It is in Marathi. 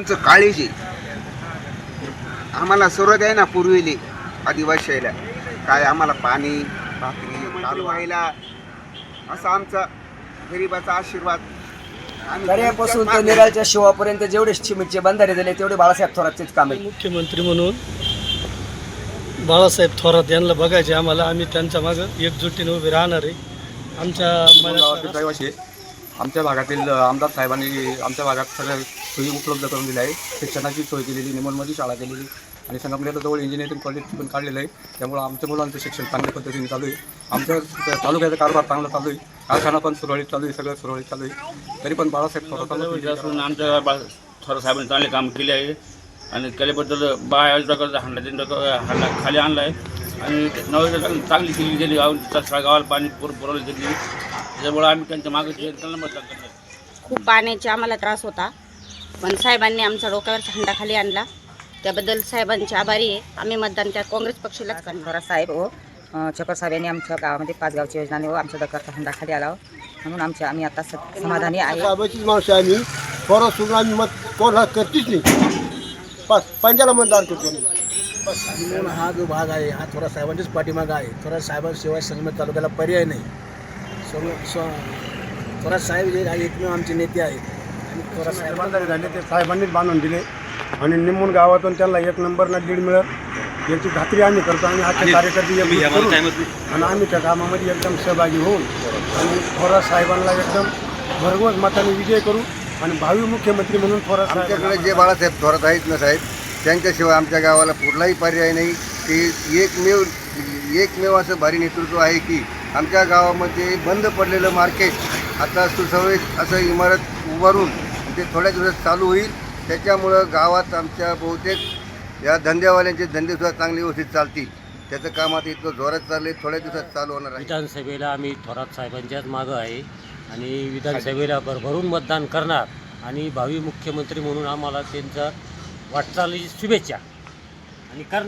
आमचं काळीज आहे. आम्हाला सुरुवात आहे ना पूर्वीली आदिवासीला. काय आम्हाला पाणी भाकरी चालू व्हायला असा आमचा गरिबाचा आशीर्वाद. आम्ही दर्यापासून ते निराळच्या शिवापर्यंत जेवढे सिमेंटचे बंधारे झाले तेवढे बाळासाहेब थोरातचेच काम आहे. मुख्यमंत्री म्हणून बाळासाहेब थोरात यांना बघायचे आम्हाला. आम्ही त्यांच्या मागं एकजुटीने उभे राहणार आहे. आमच्या रहिवासी आहे. आमच्या भागातील आमदार साहेबांनी आमच्या भागात सगळ्या सोयी उपलब्ध करून दिल्या आहे शिक्षणाची सोय केलेली निमलमध्ये शाळा केलेली आणि संगमनेरला जवळ इंजिनिअरिंग कॉलेज पण काढलेलं आहे. त्यामुळं आमच्या मुलांचं शिक्षण चांगल्या पद्धतीने चालू आहे. आमच्या तालुक्याचा कारभार चांगला चालू आहे. कारखाना पण सुरळीत चालू आहे सगळं सुरळीत चालू आहे. तरी पण बाळासाहेब थोरात असून आमच्या बा थोरात साहेबांनी चांगले काम केले आहे. आणि केल्याबद्दल बाया डोक्याचा हांडा त्यांनी हांडा खाली आणला आहे आणि नवी चांगली केली गेली. गाव गावाला पाणी पुर पुरवली गेली. त्याच्यामुळे आम्ही त्यांच्या मागे त्यांना मतदान करणार खूप पाण्याचे आम्हाला त्रास होता. पण साहेबांनी आमचा डोक्यावर झेंडा खाली आणला. त्याबद्दल साहेबांचे आभारी आहे. आम्ही मतदान त्या काँग्रेस पक्षालाच करणार साहेब हो. अं, चकर साहेब यांनी आमच्या गावामध्ये पाच गावची योजना हो आमच्या डोक्याचा हंडा खाली आला हो. म्हणून आमच्या आम्ही आता स- समाधानी आहे. साहेबाचीच माणसं आहे आम्ही. थोडा सोडून आम्ही मत कोणाला करतीच नाही. बस पंजाला मतदान करतो आम्ही. म्हणून हा जो भाग आहे हा थोडा साहेबांच्याच पाठीमागा आहे. थोडा साहेबांशिवाय संगमेर तालुक्याला पर्याय नाही. थोडा साहेब जे आहे एकमेव आमचे नेते आहेत. आणि थोडा साहेब बांधारे झाले ते साहेबांनीच बांधून दिले. आणि निमून गावातून त्यांना एक नंबरनं दीड मिळत याची खात्री आम्ही करतो. आणि आजचे कार्यकर्ते एकजूट करून आणि आम्ही त्या कामामध्ये एकदम सहभागी होऊन आणि थोरात साहेबांना एकदम भरघोस मताने विजय करू आणि भावी मुख्यमंत्री म्हणून थोरात साहेब आमच्याकडे जे बाळासाहेब थोरात आहेत ना साहेब त्यांच्याशिवाय आमच्या गावाला कुठलाही पर्याय नाही. ते एकमेव एकमेव असं भारी नेतृत्व आहे की आमच्या गावामध्ये बंद पडलेलं मार्केट आता सुसंवित असं इमारत उभारून ते थोड्या दिवसात चालू होईल. त्याच्यामुळं गावात आमच्या बहुतेक या धंद्यावाल्यांचे धंदेसुद्धा चांगले व्यवस्थित चालतील. त्याचं काम आता इतकं जोरात चाललंय थोड्या दिवसात चालू होणार आहे. विधानसभेला आम्ही थोरात साहेबांच्याच मागं आहे आणि विधानसभेला भरभरून मतदान करणार आणि भावी मुख्यमंत्री म्हणून आम्हाला त्यांचा वाटचालीची शुभेच्छा. आणि कर